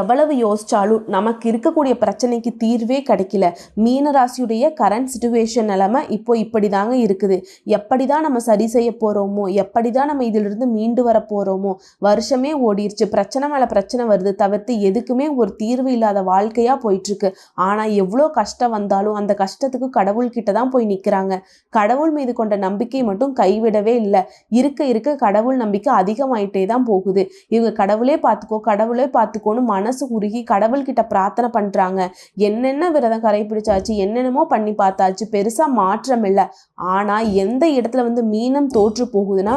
எவ்வளவு யோசிச்சாலும் நமக்கு இருக்கக்கூடிய பிரச்சனைக்கு தீர்வே கிடைக்கல. மீனராசியுடைய கரண்ட் சுச்சுவேஷன் நிலைமை இப்போ இப்படி தாங்க இருக்குது. எப்படி தான் நம்ம சரி செய்ய போகிறோமோ எப்படி தான் நம்ம இதிலிருந்து மீண்டு வர போகிறோமோ வருஷமே ஓடிருச்சு. பிரச்சனை மேலே பிரச்சனை வருது. தவிர்த்து எதுக்குமே ஒரு தீர்வு இல்லாத வாழ்க்கையாக போயிட்டுருக்கு. ஆனால் எவ்வளோ கஷ்டம் வந்தாலும் அந்த கஷ்டத்துக்கு கடவுள்கிட்ட தான் போய் நிற்கிறாங்க கடவுள் மீது கொண்ட நம்பிக்கை மட்டும் கைவிடவே இல்லை. இருக்க இருக்க கடவுள் நம்பிக்கை அதிகமாயிட்டே தான் போகுது. இவங்க கடவுளே பார்த்துக்கோ கடவுளே பார்த்துக்கோன்னு மனசு உருகி கடவுள்கிட்ட பிரார்த்தனை பண்ணுறாங்க என்னென்ன விரதம் கரைபிடிச்சாச்சு என்னென்னமோ பண்ணி பார்த்தாச்சு பெருசாக மாற்றம் இல்லை ஆனால் எந்த இடத்துல வந்து மீனம் தோற்று போகுதுன்னா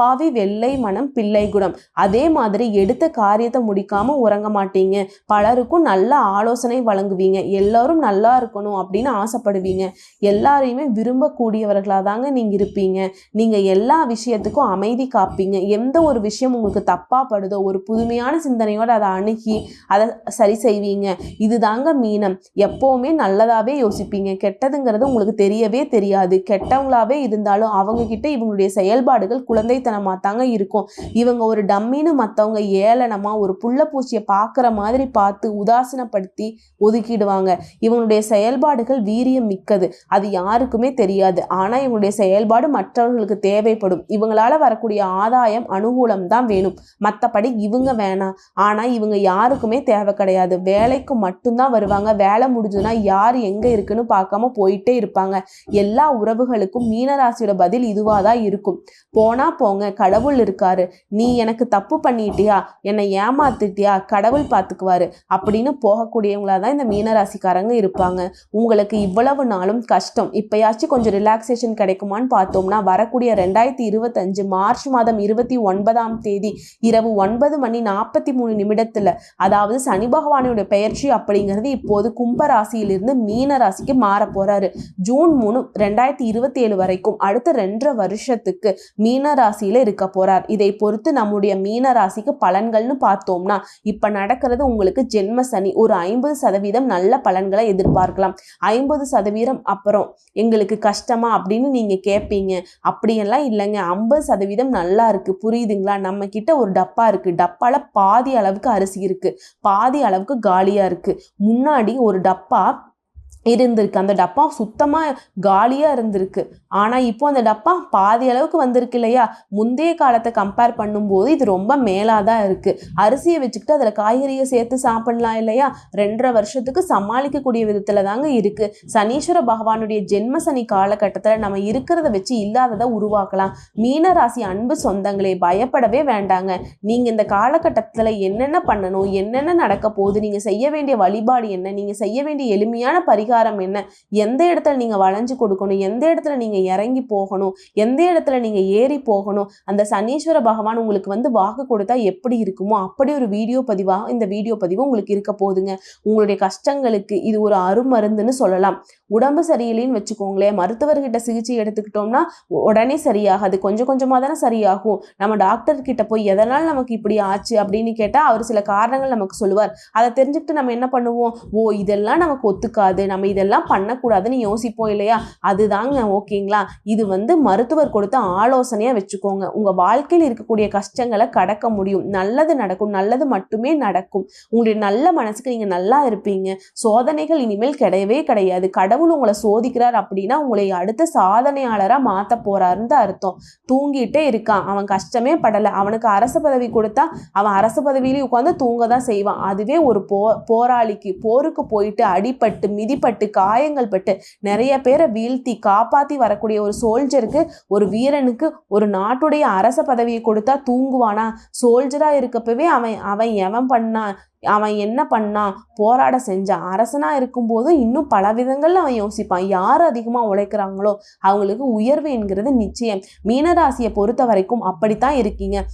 அப்பாவி வெள்ளை மனம் பிள்ளை குணம். அதே மாதிரி எடுத்த காரியத்தை முடிக்காம உறங்க மாட்டீங்க. பலருக்கும் நல்ல ஆலோசனை வழங்குவீங்க. எல்லாரும் நல்லா இருக்கணும் அப்படின்னு ஆசைப்படுவீங்க. எல்லாரையுமே விரும்பக்கூடியவர்களாக தாங்க நீங்கள் இருப்பீங்க. நீங்கள் எல்லா விஷயத்துக்கும் அமைதி காப்பீங்க. எந்த ஒரு விஷயம் உங்களுக்கு தப்பாக படுதோ ஒரு புதுமையான சிந்தனையோடு அதை அணுகி அதை சரி செய்வீங்க. இதுதாங்க மீனம். எப்போவுமே நல்லதாகவே யோசிப்பீங்க. கெட்டதுங்கிறது உங்களுக்கு தெரியவே தெரியாது. கெட்டவங்களாவே இருந்தாலும் அவங்கக்கிட்ட இவங்களுடைய செயல்பாடுகள் குழந்தை குழந்தைத்தனமாக தாங்க இருக்கும். இவங்க ஒரு டம்மின்னு மற்றவங்க ஏளனமாக ஒரு புள்ள பூச்சியை பார்க்குற மாதிரி பார்த்து உதாசீனப்படுத்தி ஒதுக்கிடுவாங்க. இவங்களுடைய செயல்பாடுகள் வீரியம் மிக்கது. அது யாருக்குமே தெரியாது. ஆனால் இவங்களுடைய செயல்பாடு மற்றவர்களுக்கு தேவைப்படும். இவங்களால வரக்கூடிய ஆதாயம் அனுகூலம் தான் வேணும். மற்றபடி இவங்க வேணாம். ஆனால் இவங்க யாருக்குமே தேவை கிடையாது. வேலைக்கு மட்டும்தான் வருவாங்க. வேலை முடிஞ்சதுன்னா யார் எங்கே இருக்குன்னு பார்க்காம போயிட்டே இருப்பாங்க. எல்லா உறவுகளுக்கும் மீனராசியோட பதில் இதுவாக தான் இருக்கும். போனா போங்க. கடவுள் இருக்காரு. நீ எனக்கு தப்பு பண்ணிட்டியா? என்னை ஏமாத்திட்டியா? கடவுள் பார்த்துக்குவாரு அப்படின்னு போகக்கூடியவங்களா தான் இந்த மீனராசிக்காரங்க இருப்பாங்க. உங்களுக்கு இவ்வளவு நாளும் கஷ்டம். இப்பயாச்சும் கொஞ்சம் ரிலாக்ஸேஷன் கிடைக்குமான்னு பார்த்தோம்னா வரக்கூடிய ரெண்டாயிரத்தி இருபத்தஞ்சு மார்ச் மாதம் இருபத்தி ஒன்பதாம் தேதி இரவு ஒன்பது மணி நாற்பத்தி மூணு நிமிடத்தில் அதாவது சனி பகவானுடைய பெயர்ச்சி அப்படிங்கிறது இப்போது கும்ப ராசியிலிருந்து மீன ராசிக்கு மாற போறாரு. ஜூன் மூணு ரெண்டாயிரத்தி இருபத்தி ஏழு வரைக்கும் அடுத்த ரெண்டரை வருஷத்துக்கு மீன இருக்க போறார். இதை பொறுத்து நம்முடைய மீன ராசிக்கு பலன்கள்னு பார்த்தோம்னா இப்ப நடக்கிறது உங்களுக்கு ஜென்ம சனி. ஒரு ஐம்பது சதவீதம் நல்ல பலன்களை எதிர்பார்க்கலாம். ஐம்பது சதவீதம் அப்புறம் எங்களுக்கு கஷ்டமா அப்படின்னு நீங்க கேட்பீங்க அப்படியெல்லாம் இல்லைங்க. ஐம்பது சதவீதம் நல்லா இருக்கு. புரியுதுங்களா? நம்ம கிட்ட ஒரு டப்பா இருக்கு. டப்பால பாதி அளவுக்கு அரிசி இருக்கு. பாதி அளவுக்கு காலியா இருக்கு. முன்னாடி ஒரு டப்பா இருந்திருக்கு. அந்த டப்பா சுத்தமாக காலியாக இருந்திருக்கு. ஆனால் இப்போ அந்த டப்பா பாதி அளவுக்கு வந்திருக்கு இல்லையா? முந்தைய காலத்தை கம்பேர் பண்ணும்போது இது ரொம்ப மேலாக தான் இருக்குது அரிசியை வச்சுக்கிட்டு அதில் காய்கறியை சேர்த்து சாப்பிடலாம் இல்லையா? ரெண்டரை வருஷத்துக்கு சமாளிக்கக்கூடிய விதத்தில் தாங்க இருக்குது சனீஸ்வர பகவானுடைய ஜென்ம சனி காலகட்டத்தில் நம்ம இருக்கிறத வச்சு இல்லாததை உருவாக்கலாம். மீனராசி அன்பு சொந்தங்களே பயப்படவே வேண்டாங்க. நீங்கள் இந்த காலகட்டத்தில் என்னென்ன பண்ணணும் என்னென்ன நடக்க போகுது நீங்கள் செய்ய வேண்டிய வழிபாடு என்ன நீங்கள் செய்ய வேண்டிய எளிமையான பரிகாரம் என்ன? எந்த இடத்துல நீங்கள் வளைஞ்சு கொடுக்கணும்? எந்த இடத்துல நீங்கள் இறங்கி போகணும்? எந்த இடத்துல நீங்கள் ஏறி போகணும்? அந்த சனீஸ்வர பகவான் உங்களுக்கு வந்து வாக்கு கொடுத்தா எப்படி இருக்குமோ அப்படி ஒரு வீடியோ பதிவாக இந்த வீடியோ பதிவு உங்களுக்கு இருக்க போகுதுங்க. உங்களுடைய கஷ்டங்களுக்கு இது ஒரு அருமருந்துன்னு சொல்லலாம். உடம்பு சரியில்லைன்னு வச்சுக்கோங்களேன். மருத்துவர்கிட்ட சிகிச்சை எடுத்துக்கிட்டோம்னா உடனே சரியாகாது. கொஞ்சம் கொஞ்சமாக தானே சரியாகும். நம்ம டாக்டர் கிட்ட போய் எதனால் நமக்கு இப்படி ஆச்சு? அப்படின்னு கேட்டால் அவர் சில காரணங்கள் நமக்கு சொல்லுவார். அதை தெரிஞ்சுக்கிட்டு நம்ம என்ன பண்ணுவோம்? ஓ இதெல்லாம் நமக்கு ஒத்துக்காது. நம்ம நம்ம இதெல்லாம் பண்ணக்கூடாதுன்னு யோசிப்போம் இல்லையா? அதுதாங்க ஓகேங்களா? இது வந்து மருத்துவர் கொடுத்த ஆலோசனையாக வச்சுக்கோங்க. உங்கள் வாழ்க்கையில் இருக்கக்கூடிய கஷ்டங்களை கடக்க முடியும். நல்லது நடக்கும். நல்லது மட்டுமே நடக்கும். உங்களுடைய நல்ல மனசுக்கு நீங்கள் நல்லா இருப்பீங்க. சோதனைகள் இனிமேல் கிடையவே கிடையாது. கடவுள் உங்களை சோதிக்கிறார் அப்படின்னா உங்களை அடுத்த சாதனையாளராக மாற்ற போறாருன்னு அர்த்தம். தூங்கிட்டே இருக்கான். அவன் கஷ்டமே படலை. அவனுக்கு அரசு பதவி கொடுத்தா அவன் அரசு பதவியிலே உட்காந்து தூங்க தான் செய்வான். அதுவே ஒரு போ போராளிக்கு போருக்கு போயிட்டு அடிபட்டு மிதிப்பட்டு காயங்கள் பட்டு நிறைய பேரை வீழ்த்தி காப்பாற்றி வரக்கூடிய ஒரு சோல்ஜருக்கு ஒரு வீரனுக்கு ஒரு நாட்டுடைய அரச பதவியை கொடுத்தா தூங்குவானா? சோல்ஜராக இருக்கப்பவே அவன் அவன் எவன் பண்ணான் அவன் என்ன பண்ணான் போராட செஞ்சான் அரசனாக இருக்கும்போது இன்னும் பல விதங்கள்ல அவன் யோசிப்பான். யார் அதிகமாக உழைக்கிறாங்களோ அவங்களுக்கு உயர்வு என்கிறது நிச்சயம். மீனராசியை பொறுத்த வரைக்கும் அப்படித்தான் இருக்கீங்க.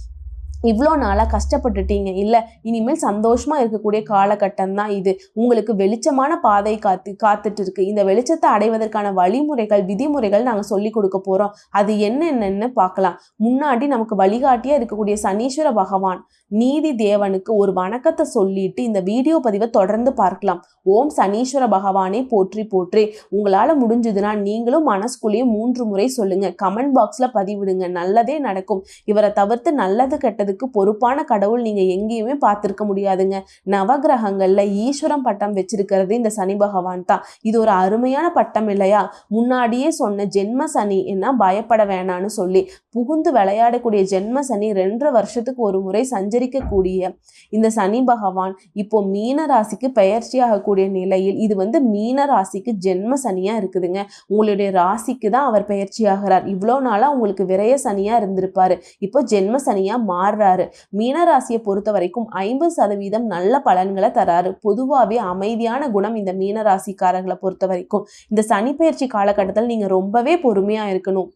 இவ்வளோ நாளாக கஷ்டப்பட்டுட்டீங்க. இல்லை இனிமேல் சந்தோஷமாக இருக்கக்கூடிய காலகட்டம் தான் இது. உங்களுக்கு வெளிச்சமான பாதை காத்து காத்துட்டு இருக்கு இந்த வெளிச்சத்தை அடைவதற்கான வழிமுறைகள் விதிமுறைகள் நாங்கள் சொல்லி கொடுக்க போகிறோம் அது என்னென்னு பார்க்கலாம் முன்னாடி நமக்கு வழிகாட்டியாக இருக்கக்கூடிய சனீஸ்வர பகவான் நீதி தேவனுக்கு ஒரு வணக்கத்தை சொல்லிட்டு இந்த வீடியோ பதிவை தொடர்ந்து பார்க்கலாம். ஓம் சனீஸ்வர பகவானே போற்றி போற்றி. உங்களால் முடிஞ்சதுன்னா நீங்களும் மனசுக்குள்ளேயும் மூன்று முறை சொல்லுங்க. கமெண்ட் பாக்ஸில் பதிவிடுங்க. நல்லதே நடக்கும். இவரை தவிர்த்து நல்லது கெட்டதுக்கு பார்க்கறதுக்கு பொறுப்பான கடவுள் நீங்கள் எங்கேயுமே பார்த்துருக்க முடியாதுங்க. நவகிரகங்களில் ஈஸ்வரம் பட்டம் வச்சிருக்கிறது இந்த சனி பகவான் தான். இது ஒரு அருமையான பட்டம் இல்லையா? முன்னாடியே சொன்ன ஜென்ம சனி என்ன பயப்பட வேணான்னு சொல்லி புகுந்து விளையாடக்கூடிய ஜென்ம சனி ரெண்டரை வருஷத்துக்கு ஒரு முறை சஞ்சரிக்கக்கூடிய இந்த சனி பகவான் இப்போ மீன ராசிக்கு பெயர்ச்சி ஆகக்கூடிய நிலையில் இது வந்து மீன ராசிக்கு ஜென்ம சனியாக இருக்குதுங்க. உங்களுடைய ராசிக்கு தான் அவர் பெயர்ச்சி ஆகிறார் இவ்வளோ நாளாக உங்களுக்கு விரய சனியாக இருந்திருப்பார். இப்போ ஜென்ம சனியாக மாறு மாறுறாரு மீனராசியை பொறுத்த வரைக்கும் ஐம்பது சதவீதம் நல்ல பலன்களை தராரு. பொதுவாகவே அமைதியான குணம் இந்த மீனராசிக்காரர்களை பொறுத்த வரைக்கும் இந்த சனி பயிற்சி காலகட்டத்தில் நீங்கள் ரொம்பவே பொறுமையாக இருக்கணும்.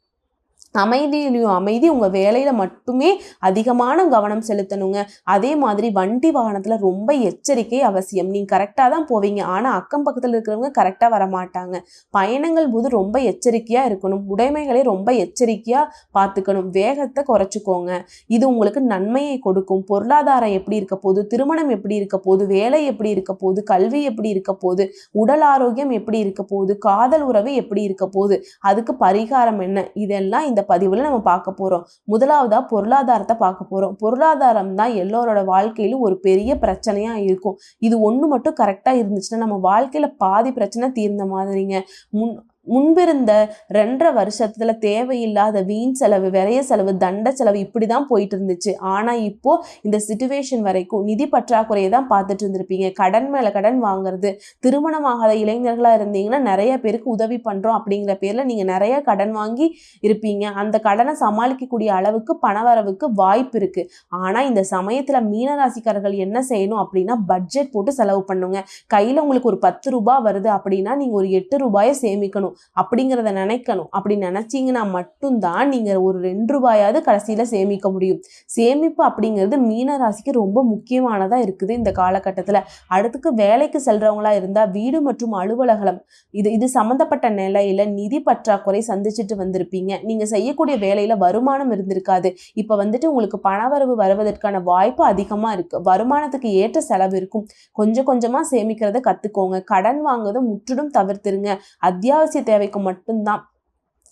அமைதியிலையும் அமைதி உங்கள் வேலையில் மட்டுமே அதிகமான கவனம் செலுத்தணுங்க. அதே மாதிரி வண்டி வாகனத்தில் ரொம்ப எச்சரிக்கை அவசியம். நீங்கள் கரெக்டாக தான் போவீங்க. ஆனால் அக்கம் பக்கத்தில் இருக்கிறவங்க கரெக்டாக வர மாட்டாங்க பயணங்கள் போது ரொம்ப எச்சரிக்கையாக இருக்கணும். உடைமைகளை ரொம்ப எச்சரிக்கையாக பார்த்துக்கணும். வேகத்தை குறைச்சிக்கோங்க. இது உங்களுக்கு நன்மையை கொடுக்கும். பொருளாதாரம் எப்படி இருக்க போது திருமணம் எப்படி இருக்க போது வேலை எப்படி இருக்க போது கல்வி எப்படி இருக்க போது உடல் ஆரோக்கியம் எப்படி இருக்க போது காதல் உறவு எப்படி இருக்க போது அதுக்கு பரிகாரம் என்ன? இதெல்லாம் இந்த பதிவில் நம்ம பார்க்க போகிறோம் முதலாவதா பொருளாதாரத்தை பார்க்க போகிறோம் பொருளாதாரம் தான் எல்லோரோட வாழ்க்கையிலும் ஒரு பெரிய பிரச்சனையாக இருக்கும். இது ஒன்று மட்டும் கரெக்டாக இருந்துச்சுன்னா நம்ம வாழ்க்கையில் பாதி பிரச்சனை தீர்ந்த மாதிரிங்க. முன் முன்பிருந்த ரெண்டரை வருஷத்துல தேவையில்லாத வீண் செலவு விரைய செலவு தண்ட செலவு இப்படி தான் போயிட்டு இருந்துச்சு ஆனால் இப்போ இந்த சுச்சுவேஷன் வரைக்கும் நிதி பற்றாக்குறையை தான் பார்த்துட்டு இருந்திருப்பீங்க. கடன் மேலே கடன் வாங்குறது திருமணமாகாத இளைஞர்களாக இருந்தீங்கன்னா நிறைய பேருக்கு உதவி பண்ணுறோம் அப்படிங்கிற பேரில் நீங்கள் நிறைய கடன் வாங்கி இருப்பீங்க. அந்த கடனை சமாளிக்கக்கூடிய அளவுக்கு பணவரவுக்கு வாய்ப்பு இருக்கு. ஆனால் இந்த சமயத்தில் மீனராசிக்காரர்கள் என்ன செய்யணும் அப்படின்னா பட்ஜெட் போட்டு செலவு பண்ணுங்க. கையில் உங்களுக்கு ஒரு பத்து ரூபாய் வருது அப்படின்னா நீங்கள் ஒரு எட்டு ரூபாயை சேமிக்கணும். அப்படிங்கிறத நினைக்கணும். அப்படி நினைச்சீங்கன்னா மட்டும்தான் நீங்க ஒரு ரெண்டு ரூபாயாவது கடைசியில் சேமிக்க முடியும். சேமிப்பு அப்படிங்கிறது மீன ராசிக்கு ரொம்ப முக்கியமானதா இருக்குது இந்த காலகட்டத்துல. அடுத்துக்கு வேலைக்கு செல்றவங்களா இருந்தா வீடு மற்றும் அலுவலகம் இது இது சம்மந்தப்பட்ட நிலையில நிதி பற்றாக்குறை சந்திச்சுட்டு வந்திருப்பீங்க. நீங்க செய்யக்கூடிய வேலையில வருமானம் இருந்திருக்காது. இப்ப வந்துட்டு உங்களுக்கு பணவரவு வருவதற்கான வாய்ப்பு அதிகமா இருக்கு. வருமானத்துக்கு ஏற்ற செலவு இருக்கும். கொஞ்சம் கொஞ்சமா சேமிக்கிறத கத்துக்கோங்க. கடன் வாங்குவதை முற்றிலும் தவிர்த்துருங்க. அத்தியாவசிய தேவைக்கு மட்டும்தான்.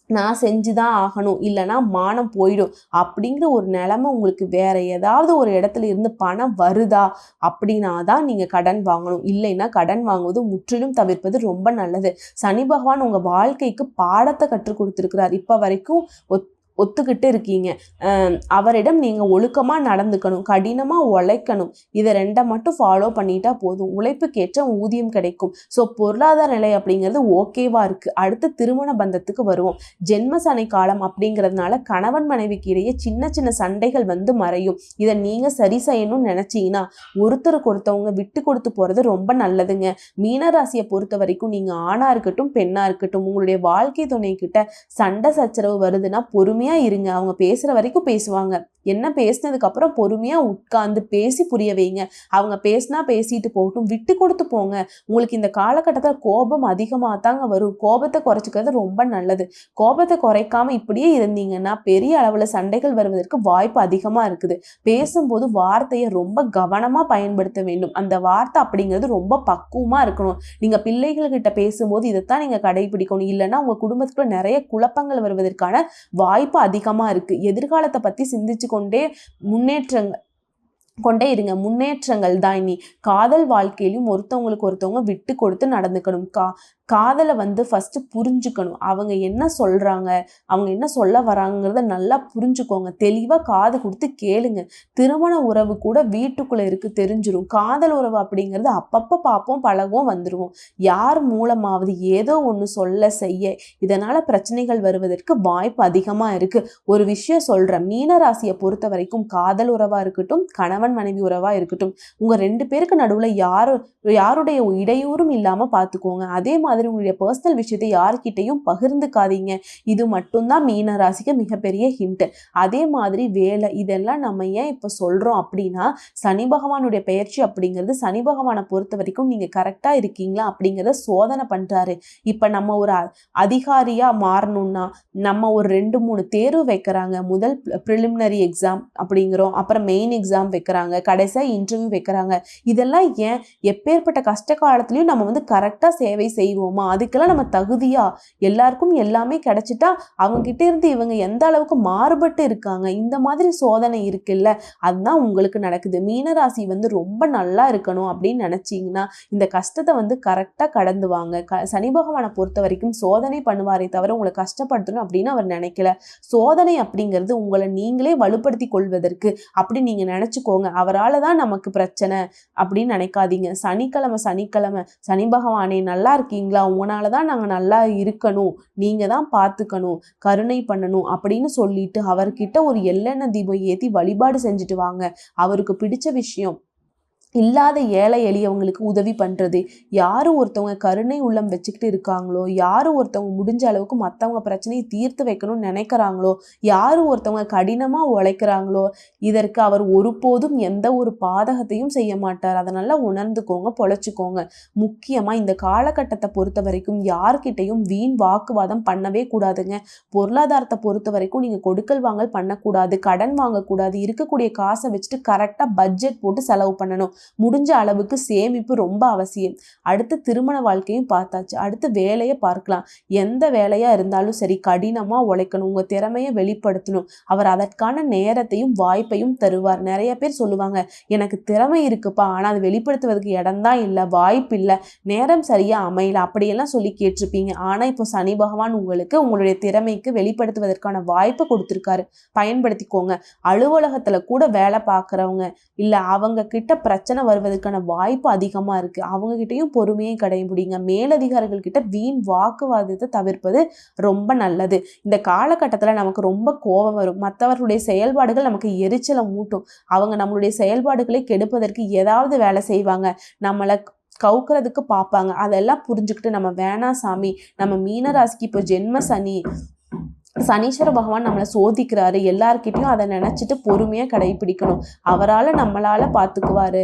நான் செஞ்சு தான் ஆகணும். இல்லைன்னா மானம் போயிடும். அப்படிங்கிற ஒரு நிலைமை உங்களுக்கு வேற ஏதாவது ஒரு இடத்துல இருந்து பணம் வருதா? அப்படின்னா தான் நீங்கள் கடன் வாங்கணும். இல்லைன்னா கடன் வாங்குவது முற்றிலும் தவிர்ப்பது ரொம்ப நல்லது. சனி பகவான் உங்கள் வாழ்க்கைக்கு பாடத்தை கற்றுக் கொடுத்துருக்கிறார். இப்போ வரைக்கும் ஒத்துக்கிட்டு இருக்கீங்க. அவரிடம் நீங்கள் ஒழுக்கமாக நடந்துக்கணும் கடினமாக உழைக்கணும். இதை ரெண்டை மட்டும் ஃபாலோ பண்ணிட்டா போதும். உழைப்புக்கேற்ற ஊதியம் கிடைக்கும். ஸோ பொருளாதார நிலை அப்படிங்கிறது ஓகேவாக இருக்குது அடுத்து திருமண பந்தத்துக்கு வருவோம். ஜென்ம காலம் அப்படிங்கிறதுனால கணவன் மனைவிக்கு இடையே சின்ன சின்ன சண்டைகள் வந்து மறையும். இதை நீங்கள் சரி செய்யணும்னு நினச்சிங்கன்னா ஒருத்தருக்கு ஒருத்தவங்க விட்டு கொடுத்து போகிறது ரொம்ப நல்லதுங்க. மீனராசியை பொறுத்த வரைக்கும் நீங்கள் ஆணாக இருக்கட்டும் பெண்ணாக இருக்கட்டும் உங்களுடைய வாழ்க்கை துணை கிட்ட சண்டை சச்சரவு வருதுன்னா பொறுமையாக இருங்க. அவங்க பேசுகிற வரைக்கும் பேசுவாங்க. என்ன பேசினதுக்கப்புறம் பொறுமையாக உட்கார்ந்து பேசி புரிய வைங்க. அவங்க பேசினா பேசிட்டு போகட்டும். விட்டு கொடுத்து போங்க. உங்களுக்கு இந்த காலகட்டத்தில் கோபம் அதிகமாக தாங்க வரும். கோபத்தை குறைச்சிக்கிறது ரொம்ப நல்லது. கோபத்தை குறைக்காம இப்படியே இருந்தீங்கன்னா பெரிய அளவில் சண்டைகள் வருவதற்கு வாய்ப்பு அதிகமாக இருக்குது. பேசும்போது வார்த்தையை ரொம்ப கவனமாக பயன்படுத்த வேண்டும். அந்த வார்த்தை அப்படிங்கிறது ரொம்ப பக்குவமாக இருக்கணும். நீங்கள் பிள்ளைகள்கிட்ட பேசும்போது இதைத்தான் நீங்கள் கடைபிடிக்கணும். இல்லைன்னா உங்கள் குடும்பத்துக்குள்ள நிறைய குழப்பங்கள் வருவதற்கான வாய்ப்பு அதிகமாக இருக்குது எதிர்காலத்தை பற்றி சிந்திச்சு கொண்டே முன்னேற்றங்கள் கொண்டே இருங்க. முன்னேற்றங்கள் தான் இனி. காதல் வாழ்க்கையிலும் ஒருத்தவங்களுக்கு ஒருத்தவங்க விட்டு கொடுத்து நடந்துக்கணும். கா காதலை வந்து ஃபஸ்ட்டு புரிஞ்சுக்கணும். அவங்க என்ன சொல்கிறாங்க அவங்க என்ன சொல்ல வராங்கிறத நல்லா புரிஞ்சுக்கோங்க. தெளிவாக காது கொடுத்து கேளுங்க. திருமண உறவு கூட வீட்டுக்குள்ளே இருக்குது தெரிஞ்சிடும் காதல் உறவு அப்படிங்கிறது அப்பப்போ பார்ப்போம் பழகுவோம் வந்துடுவோம் யார் மூலமாவது ஏதோ ஒன்று சொல்ல செய்ய இதனால் பிரச்சனைகள் வருவதற்கு வாய்ப்பு அதிகமாக இருக்குது ஒரு விஷயம் சொல்கிறேன் மீனராசியை பொறுத்த வரைக்கும் காதல் உறவாக இருக்கட்டும் கணவன் மனைவி உறவாக இருக்கட்டும் உங்கள் ரெண்டு பேருக்கு நடுவில் யார் யாருடைய இடையூறும் இல்லாமல் பார்த்துக்கோங்க. அதே மாதிரி உங்களுடைய பர்சனல் விஷயத்தை யார்கிட்டையும் பகிர்ந்துக்காதீங்க. இது மட்டும்தான் மீன ராசிக்கு மிகப்பெரிய ஹிண்ட் அதே மாதிரி வேலை இதெல்லாம் நம்ம ஏன் இப்போ சொல்கிறோம் அப்படின்னா சனி பகவானுடைய பெயர்ச்சி அப்படிங்கிறது சனி பகவானை பொறுத்த வரைக்கும் நீங்கள் கரெக்டாக இருக்கீங்களா அப்படிங்கிறத சோதனை பண்ணுறாரு இப்போ நம்ம ஒரு அதிகாரியாக மாறணும்னா நம்ம ஒரு ரெண்டு மூணு தேர்வு வைக்கிறாங்க. முதல் ப்ரிலிமினரி எக்ஸாம் அப்படிங்கிறோம். அப்புறம் மெயின் எக்ஸாம் வைக்கிறாங்க. கடைசியாக இன்டர்வியூ வைக்கிறாங்க. இதெல்லாம் ஏன் எப்பேற்பட்ட கஷ்ட காலத்துலையும் நம்ம வந்து கரெக்டாக சேவை செய்வோம். பண்ணுவோமா அதுக்கெல்லாம் நம்ம தகுதியா? எல்லாருக்கும் எல்லாமே கிடைச்சிட்டா அவங்க கிட்ட இருந்து இவங்க எந்த அளவுக்கு மாறுபட்டு இருக்காங்க? இந்த மாதிரி சோதனை இருக்குல்ல? அதுதான் உங்களுக்கு நடக்குது. மீனராசி வந்து ரொம்ப நல்லா இருக்கணும் அப்படின்னு நினைச்சீங்கன்னா இந்த கஷ்டத்தை வந்து கரெக்டாக கடந்து வாங்க. க சனி பகவானை பொறுத்த வரைக்கும் சோதனை பண்ணுவாரே தவிர உங்களை கஷ்டப்படுத்தணும் அப்படின்னு அவர் நினைக்கல. சோதனை அப்படிங்கிறது உங்களை நீங்களே வலுப்படுத்தி கொள்வதற்கு அப்படி நீங்கள் நினச்சிக்கோங்க. அவரால் தான் நமக்கு பிரச்சனை அப்படின்னு நினைக்காதீங்க. சனிக்கிழமை சனிக்கிழமை. சனி பகவானே நல்லா இருக்கீங்களா? உங்களால தான் நாங்கள் நல்லா இருக்கணும். நீங்கள் தான் பார்த்துக்கணும் கருணை பண்ணணும் அப்படின்னு சொல்லிட்டு அவர்கிட்ட ஒரு எள்ளெண்ணெய் தீபம் ஏற்றி வழிபாடு செஞ்சுட்டு வாங்க. அவருக்கு பிடிச்ச விஷயம். இல்லாத ஏழை எளியவங்களுக்கு உதவி பண்ணுறது யார் ஒருத்தவங்க கருணை உள்ளம் வச்சுக்கிட்டு இருக்காங்களோ யார் ஒருத்தவங்க முடிஞ்ச அளவுக்கு மற்றவங்க பிரச்சனையை தீர்த்து வைக்கணும்னு நினைக்கிறாங்களோ யார் ஒருத்தவங்க கடினமாக உழைக்கிறாங்களோ இதற்கு அவர் ஒருபோதும் எந்த ஒரு பாதகத்தையும் செய்ய மாட்டார். அதை நல்லா உணர்ந்துக்கோங்க பொழைச்சிக்கோங்க. முக்கியமாக இந்த காலகட்டத்தை பொறுத்த வரைக்கும் யார்கிட்டையும் வீண் வாக்குவாதம் பண்ணவே கூடாதுங்க. பொருளாதாரத்தை பொறுத்த வரைக்கும் நீங்கள் கொடுக்கல் வாங்கல் பண்ணக்கூடாது கடன் வாங்கக்கூடாது இருக்கக்கூடிய காசை வச்சுட்டு கரெக்டாக பட்ஜெட் போட்டு செலவு பண்ணணும். முடிஞ்ச அளவுக்கு சேமிப்பு ரொம்ப அவசியம். அடுத்து திருமண வாழ்க்கையும் பார்த்தாச்சு. அடுத்து வேலையை பார்க்கலாம். எந்த வேலையாக இருந்தாலும் சரி கடினமாக உழைக்கணும். உங்கள் திறமையை வெளிப்படுத்தணும். அவர் அதற்கான நேரத்தையும் வாய்ப்பையும் தருவார். நிறைய பேர் சொல்லுவாங்க எனக்கு திறமை இருக்குப்பா. ஆனால் அது வெளிப்படுத்துவதற்கு இடம்தான் இல்லை வாய்ப்பு இல்லை. நேரம் சரியாக அமையல. அப்படியெல்லாம் சொல்லி கேட்டிருப்பீங்க. ஆனால் இப்போ சனி பகவான் உங்களுக்கு உங்களுடைய திறமைக்கு வெளிப்படுத்துவதற்கான வாய்ப்பு கொடுத்துருக்காரு. பயன்படுத்திக்கோங்க. அலுவலகத்தில் கூட வேலை பார்க்குறவங்க இல்லை அவங்க கிட்ட பிரச்சனை பிரச்சனை வருவதற்கான வாய்ப்பு அதிகமாக இருக்குது அவங்கக்கிட்டையும் பொறுமையை கடைபிடிங்க. மேலதிகாரிகள் கிட்ட வீண் வாக்குவாதத்தை தவிர்ப்பது ரொம்ப நல்லது. இந்த காலகட்டத்தில் நமக்கு ரொம்ப கோபம் வரும். மற்றவர்களுடைய செயல்பாடுகள் நமக்கு எரிச்சலை மூட்டும் அவங்க நம்மளுடைய செயல்பாடுகளை கெடுப்பதற்கு ஏதாவது வேலை செய்வாங்க. நம்மளை கவுக்கிறதுக்கு பார்ப்பாங்க. அதெல்லாம் புரிஞ்சுக்கிட்டு நம்ம வேணாம் சாமி. நம்ம மீனராசிக்கு இப்போ ஜென்ம சனி. சனீஸ்வர பகவான் நம்மளை சோதிக்கிறாரு எல்லார்கிட்டயும் அதை நினச்சிட்டு பொறுமையாக கடைபிடிக்கணும். அவரால் நம்மளால் பார்த்துக்குவாரு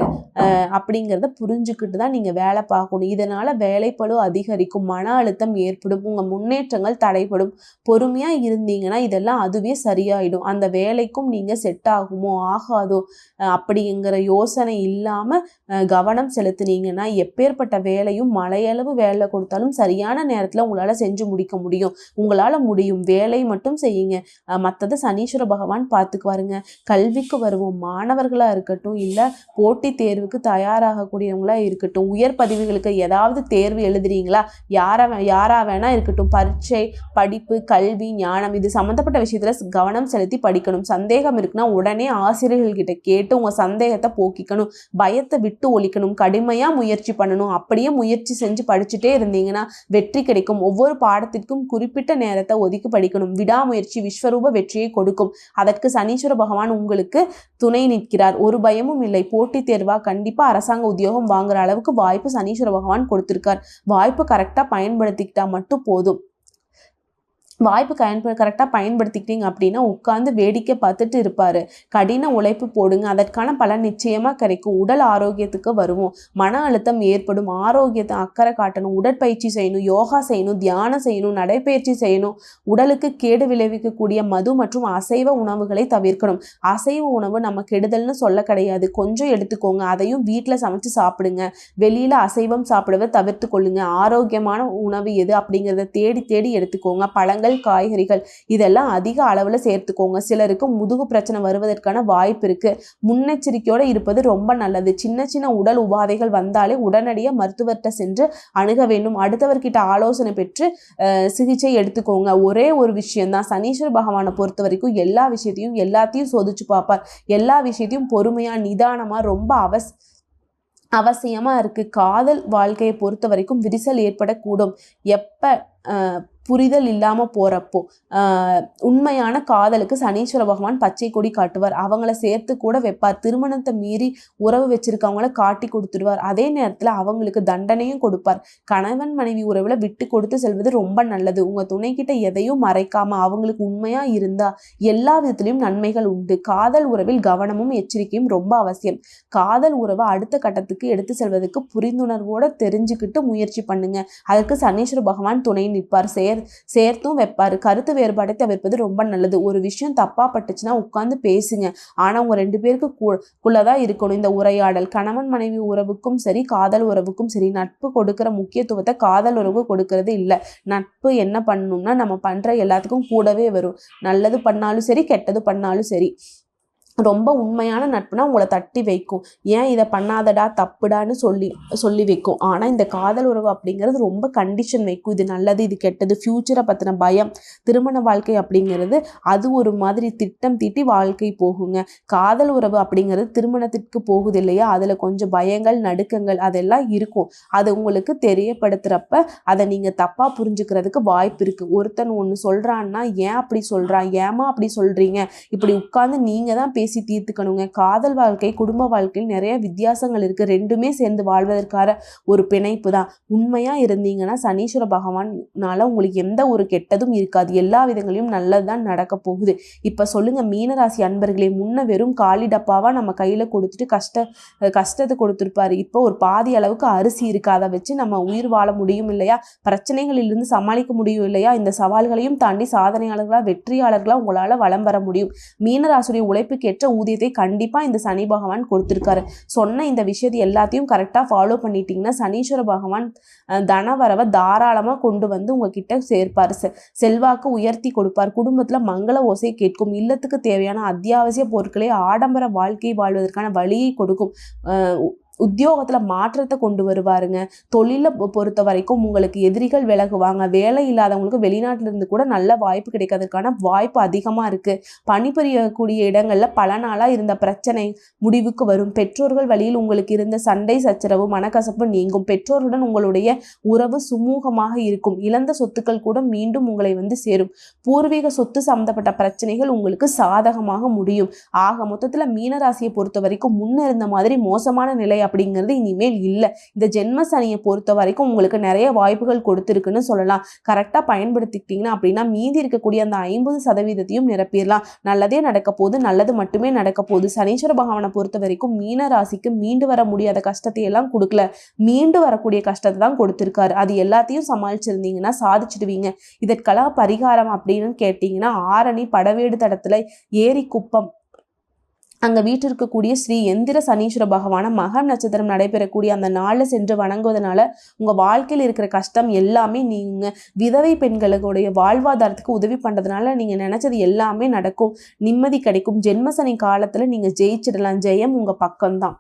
அப்படிங்கிறத புரிஞ்சுக்கிட்டு தான் நீங்கள் வேலை பார்க்கணும். இதனால் வேலைப்பளு அதிகரிக்கும் மன அழுத்தம் ஏற்படும் உங்கள் முன்னேற்றங்கள் தடைப்படும் பொறுமையாக இருந்தீங்கன்னா இதெல்லாம் அதுவே சரியாயிடும். அந்த வேலைக்கும் நீங்கள் செட் ஆகுமோ ஆகாதோ அப்படிங்கிற யோசனை இல்லாமல் கவனம் செலுத்துனீங்கன்னா எப்பேற்பட்ட வேலையும் மலையளவு வேலை கொடுத்தாலும் சரியான நேரத்தில் உங்களால் செஞ்சு முடிக்க முடியும். உங்களால் முடியும். வேலை மட்டும் செய்யுங்க. மற்றது சனீஸ்வர பகவான் பார்த்துக்குவாருங்க. கல்விக்கு வருவோம். மாணவர்களாக இருக்கட்டும் இல்லை போட்டித் தேர்வுக்கு தயாராகக்கூடியவங்களா இருக்கட்டும் உயர் பதவிகளுக்கு ஏதாவது தேர்வு எழுதுறீங்களா? யாரா யாரா வேணா இருக்கட்டும். பரீட்சை படிப்பு கல்வி ஞானம் இது சம்மந்தப்பட்ட விஷயத்தில் கவனம் செலுத்தி படிக்கணும். சந்தேகம் இருக்குன்னா உடனே ஆசிரியர்கள்கிட்ட கேட்டு உங்கள் சந்தேகத்தை போக்கிக்கணும். பயத்தை விட்டு ஒழிக்கணும். கடுமையாக முயற்சி பண்ணணும். அப்படியே முயற்சி செஞ்சு படிச்சுட்டே இருந்தீங்கன்னா வெற்றி கிடைக்கும். ஒவ்வொரு பாடத்திற்கும் குறிப்பிட்ட நேரத்தை ஒதுக்கி படிக்கணும். விடாமுயற்சி விஸ்வரூப வெற்றியை கொடுக்கும். அதற்கு சனீஸ்வர பகவான் உங்களுக்கு துணை நிற்கிறார். ஒரு பயமும் இல்லை. போட்டித் தேர்வா? கண்டிப்பா அரசாங்க உத்தியோகம் வாங்குற அளவுக்கு வாய்ப்பு சனீஸ்வர பகவான் கொடுத்திருக்கார். வாய்ப்பு கரெக்டா பயன்படுத்திக்கிட்டா மட்டும் போதும். வாய்ப்பு கயன்ப கரெக்டாக பயன்படுத்திக்கிட்டீங்க அப்படின்னா உட்காந்து வேடிக்கை பார்த்துட்டு இருப்பார். கடின உழைப்பு போடுங்க. அதற்கான பலன் நிச்சயமாக கிடைக்கும். உடல் ஆரோக்கியத்துக்கு வருவோம். மன அழுத்தம் ஏற்படும். ஆரோக்கியத்தை அக்கறை காட்டணும். உடற்பயிற்சி செய்யணும். யோகா செய்யணும். தியானம் செய்யணும். நடைப்பயிற்சி செய்யணும். உடலுக்கு கேடு விளைவிக்கக்கூடிய மது மற்றும் அசைவ உணவுகளை தவிர்க்கணும். அசைவ உணவு நம்ம கெடுதல்னு சொல்ல கிடையாது. கொஞ்சம் எடுத்துக்கோங்க. அதையும் வீட்டில் சமைச்சு சாப்பிடுங்க. வெளியில் அசைவம் சாப்பிடுவதை தவிர்த்து கொள்ளுங்க ஆரோக்கியமான உணவு எது அப்படிங்கிறத தேடி தேடி எடுத்துக்கோங்க. பழங்கள் பழங்கள் காய்கறிகள். இதெல்லாம் அதிக அளவில் சேர்த்துக்கோங்க. சிலருக்கு முதுகு பிரச்சனை வருவதற்கான வாய்ப்பு இருக்கு. முன்னெச்சரிக்கையோடு இருப்பது ரொம்ப நல்லது. சின்ன சின்ன உடல் உபாதைகள் வந்தாலே உடனடியாக மருத்துவர்கிட்ட சென்று அணுக வேண்டும். அடுத்தவர்கிட்ட ஆலோசனை பெற்று சிகிச்சை எடுத்துக்கோங்க. ஒரே ஒரு விஷயம்தான். சனீஸ்வர பகவானை பொறுத்த வரைக்கும் எல்லா விஷயத்தையும் எல்லாத்தையும் சோதிச்சு பார்ப்பார். எல்லா விஷயத்தையும் பொறுமையாக நிதானமாக ரொம்ப அவஸ் அவசியமாக இருக்குது காதல் வாழ்க்கையை பொறுத்த வரைக்கும் விரிசல் ஏற்படக்கூடும். எப்போ புரிதல் இல்லாமல் போகிறப்போ உண்மையான காதலுக்கு சனீஸ்வர பகவான் பச்சை கொடி காட்டுவார். அவங்கள சேர்த்து கூட வைப்பார். திருமணத்தை மீறி உறவு வச்சிருக்கவங்கள காட்டி கொடுத்துடுவார். அதே நேரத்தில் அவங்களுக்கு தண்டனையும் கொடுப்பார். கணவன் மனைவி உறவில் விட்டு கொடுத்து செல்வது ரொம்ப நல்லது. உங்கள் துணைக்கிட்ட எதையும் மறைக்காம அவங்களுக்கு உண்மையாக இருந்தால் எல்லா விதத்துலையும் நன்மைகள் உண்டு. காதல் உறவில் கவனமும் எச்சரிக்கையும் ரொம்ப அவசியம். காதல் உறவை அடுத்த கட்டத்துக்கு எடுத்து செல்வதற்கு புரிந்துணர்வோடு தெரிஞ்சுக்கிட்டு முயற்சி பண்ணுங்க. அதுக்கு சனீஸ்வர பகவான் துணை நிற்பார். சேர சேர் சேர்த்தும் வைப்பார். கருத்து வேறுபாடை தவிர்ப்பது ரொம்ப நல்லது. ஒரு விஷயம் தப்பாக பட்டுச்சுன்னா உட்காந்து பேசுங்க. ஆனால் உங்கள் ரெண்டு பேருக்கு குள்ளதான் இருக்கணும். இந்த உரையாடல். கணவன் மனைவி உறவுக்கும் சரி காதல் உறவுக்கும் சரி நட்பு கொடுக்குற முக்கியத்துவத்தை காதல் உறவு கொடுக்கறது இல்லை. நட்பு என்ன பண்ணணும்னா நம்ம பண்ணுற எல்லாத்துக்கும் கூடவே வரும். நல்லது பண்ணாலும் சரி கெட்டது பண்ணாலும் சரி. ரொம்ப உண்மையான நட்புனா உங்களை தட்டி வைக்கும். ஏன் இதை பண்ணாதடா தப்புடான்னு சொல்லி சொல்லி வைக்கும். ஆனால் இந்த காதல் உறவு அப்படிங்கிறது ரொம்ப கண்டிஷன் வைக்கும். இது நல்லது இது கெட்டது ஃப்யூச்சரை பற்றின பயம் திருமண வாழ்க்கை அப்படிங்கிறது அது ஒரு மாதிரி திட்டம் தீட்டி வாழ்க்கை போகுங்க. காதல் உறவு அப்படிங்கிறது திருமணத்திற்கு போகுது இல்லையா? அதில் கொஞ்சம் பயங்கள் நடுக்கங்கள் அதெல்லாம் இருக்கும். அது உங்களுக்கு தெரியப்படுத்துகிறப்ப அதை நீங்கள் தப்பாக புரிஞ்சுக்கிறதுக்கு வாய்ப்பு இருக்குது ஒருத்தன் ஒன்று சொல்கிறான்னா ஏன் அப்படி சொல்கிறான் ஏமா அப்படி சொல்கிறீங்க இப்படி உட்காந்து நீங்கள் தான் பேசி தீர்த்துக்கணுங்க. காதல் வாழ்க்கை குடும்ப வாழ்க்கையில் நிறைய வித்தியாசங்கள் இருக்குது ரெண்டுமே சேர்ந்து வாழ்வதற்கான ஒரு பிணைப்பு தான் உண்மையாக இருந்தீங்கன்னா சனீஸ்வர பகவான்னால உங்களுக்கு எந்த ஒரு கெட்டதும் இருக்காது. எல்லா விதங்களையும் நல்லது தான் நடக்க போகுது. இப்போ சொல்லுங்கள் மீனராசி அன்பர்களே முன்ன வெறும் காலி டப்பாவாக நம்ம கையில் கொடுத்துட்டு கஷ்ட கஷ்டத்தை கொடுத்துருப்பாரு. இப்போ ஒரு பாதி அளவுக்கு அரிசி இருக்குது அதை வச்சு நம்ம உயிர் வாழ முடியும் இல்லையா? பிரச்சனைகளிலிருந்து சமாளிக்க முடியும் இல்லையா? இந்த சவால்களையும் தாண்டி சாதனையாளர்களாக வெற்றியாளர்களாக உங்களால் வளம் வர முடியும். மீனராசுடைய உழைப்புக்கு ஏற்ற ஊதியத்தை கண்டிப்பாக இந்த சனி பகவான் கொடுத்துருக்காரு. சொன்ன இந்த விஷயத்தை எல்லாத்தையும் கரெக்டாக ஃபாலோ பண்ணிட்டீங்கன்னா சனீஸ்வர பகவான் தனவரவை தாராளமாக கொண்டு வந்து உங்ககிட்ட சேர்ப்பார். செல்வாக்கு உயர்த்தி கொடுப்பார். குடும்பத்தில் மங்கள ஓசை கேட்கும். இல்லத்துக்கு தேவையான அத்தியாவசிய பொருட்களை ஆடம்பர வாழ்க்கை வாழ்வதற்கான வழியை கொடுக்கும். உத்தியோகத்தில் மாற்றத்தை கொண்டு வருவாருங்க. தொழிலை பொறுத்த வரைக்கும் உங்களுக்கு எதிரிகள் விலகுவாங்க. வேலை இல்லாதவங்களுக்கு வெளிநாட்டிலிருந்து கூட நல்ல வாய்ப்பு கிடைக்கிறதுக்கான வாய்ப்பு அதிகமாக இருக்குது பணிபுரியக்கூடிய இடங்களில் பல நாளாக இருந்த பிரச்சனை முடிவுக்கு வரும். பெற்றோர்கள் வழியில் உங்களுக்கு இருந்த சண்டை சச்சரவு மனக்கசப்பு நீங்கும். பெற்றோருடன் உங்களுடைய உறவு சுமூகமாக இருக்கும். இழந்த சொத்துக்கள் கூட மீண்டும் உங்களை வந்து சேரும். பூர்வீக சொத்து சம்மந்தப்பட்ட பிரச்சனைகள் உங்களுக்கு சாதகமாக முடியும். ஆக மொத்தத்தில் மீனராசியை பொறுத்த வரைக்கும் முன்ன இருந்த மாதிரி மோசமான நிலை அப்படிங்கிறது இனிமேல் இல்லை. இந்த ஜென்ம சனியை பொறுத்த வரைக்கும் உங்களுக்கு நிறைய வாய்ப்புகள் கொடுத்துருக்குன்னு சொல்லலாம். கரெக்டாக பயன்படுத்திக்கிட்டீங்கன்னா அப்படின்னா மீதி இருக்கக்கூடிய அந்த ஐம்பது சதவீதத்தையும் நிரப்பிடலாம். நல்லதே நடக்க போது நல்லது மட்டுமே நடக்க போகுது. சனீஸ்வர பகவானை பொறுத்த வரைக்கும் மீன ராசிக்கு மீண்டு வர முடியாத கஷ்டத்தை எல்லாம் கொடுக்கல. மீண்டு வரக்கூடிய கஷ்டத்தை தான் கொடுத்துருக்காரு. அது எல்லாத்தையும் சமாளிச்சிருந்தீங்கன்னா சாதிச்சிடுவீங்க. இதற்கெல்லாம் பரிகாரம் அப்படின்னு கேட்டிங்கன்னா ஆரணி படவேடு தடத்துல ஏரி குப்பம் அங்கே வீட்டிற்கக்கூடிய ஸ்ரீ எந்திர சனீஸ்வர பகவான மகம் நட்சத்திரம் நடைபெறக்கூடிய அந்த நாளில் சென்று வணங்குவதனால உங்கள் வாழ்க்கையில் இருக்கிற கஷ்டம் எல்லாமே நீங்கள் விதவை பெண்களுடைய வாழ்வாதாரத்துக்கு உதவி பண்ணுறதுனால நீங்கள் நினச்சது எல்லாமே நடக்கும். நிம்மதி கிடைக்கும். ஜென்மசனி காலத்தில் நீங்கள் ஜெயிச்சிடலாம். ஜெயம் உங்கள் பக்கம்தான்.